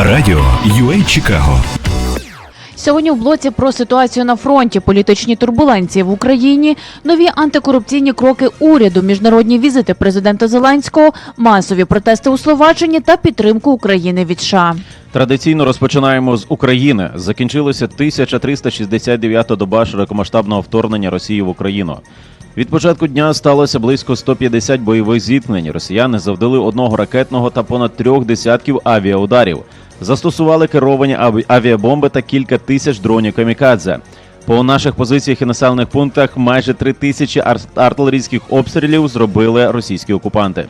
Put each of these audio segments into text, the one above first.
Радіо UA Чикаго. Сьогодні в блоці про ситуацію на фронті, політичні турбуленції в Україні, нові антикорупційні кроки уряду, міжнародні візити президента Зеленського, масові протести у Словаччині та підтримку України від США. Традиційно розпочинаємо з України. Закінчилася 1369-та доба широкомасштабного вторгнення Росії в Україну. Від початку дня сталося близько 150 бойових зіткнень. Росіяни завдали одного ракетного та понад трьох десятків авіаударів. Застосували керовані аві- авіабомби та кілька тисяч дронів камікадзе. По наших позиціях і населених пунктах майже три тисячі ар- артилерійських обстрілів зробили російські окупанти.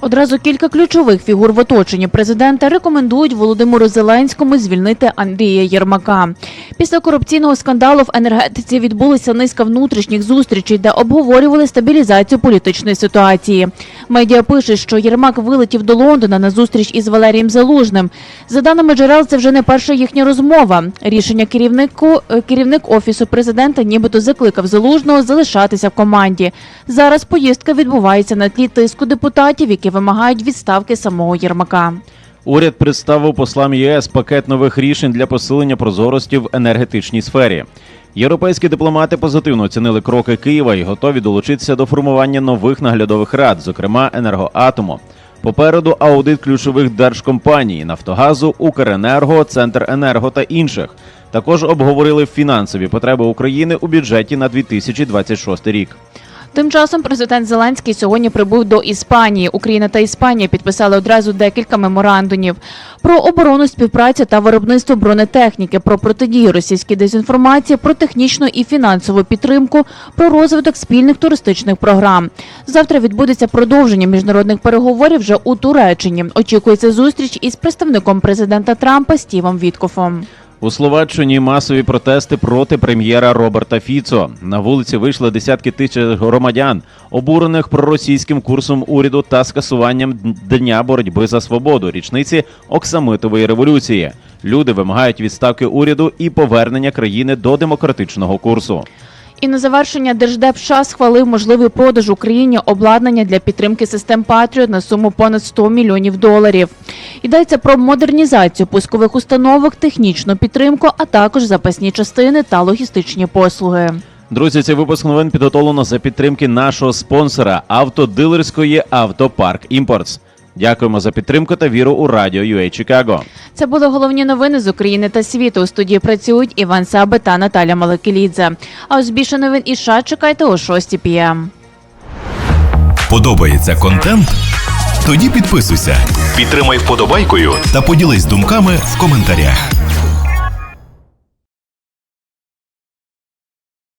Одразу кілька ключових фігур в оточенні президента рекомендують Володимиру Зеленському звільнити Андрія Єрмака. Після корупційного скандалу в енергетиці відбулася низка внутрішніх зустрічей, де обговорювали стабілізацію політичної ситуації. Медіа пише, що Єрмак вилетів до Лондона на зустріч із Валерієм Залужним. За даними джерел, це вже не перша їхня розмова. Рішення керівнику е, керівник офісу президента, нібито закликав Залужного залишатися в команді. Зараз поїздка відбувається на тлі тиску депутатів, які вимагають відставки самого Єрмака. Уряд представив послам ЄС пакет нових рішень для посилення прозорості в енергетичній сфері. Європейські дипломати позитивно оцінили кроки Києва і готові долучитися до формування нових наглядових рад, зокрема енергоатому. Попереду аудит ключових держкомпаній Нафтогазу, Укренерго, Центренерго та інших. Також обговорили фінансові потреби України у бюджеті на 2026 рік. Тим часом президент Зеленський сьогодні прибув до Іспанії. Україна та Іспанія підписали одразу декілька меморандумів про оборону, співпрацю та виробництво бронетехніки, про протидію російській дезінформації, про технічну і фінансову підтримку, про розвиток спільних туристичних програм. Завтра відбудеться продовження міжнародних переговорів вже у Туреччині. Очікується зустріч із представником президента Трампа Стівом Віткофом. У Словаччині масові протести проти прем'єра Роберта Фіцо. На вулиці вийшли десятки тисяч громадян, обурених проросійським курсом уряду та скасуванням дня боротьби за свободу, річниці Оксамитової революції. Люди вимагають відставки уряду і повернення країни до демократичного курсу. І на завершення Держдеп США схвалив можливий продаж Україні обладнання для підтримки систем Патріот на суму понад 100 мільйонів доларів. Йдеться про модернізацію пускових установок, технічну підтримку, а також запасні частини та логістичні послуги. Друзі, цей випуск новин підготовлено за підтримки нашого спонсора автодилерської Автопарк Імпортс. Дякуємо за підтримку та віру у радіо UA Чикаго. Це були головні новини з України та світу. У студії працюють Іван Саби та Наталя Маликелідзе. А ось більше новин і США чекайте о 6 п'єм. Подобається контент? Тоді підписуйся, підтримай вподобайкою та поділись думками в коментарях.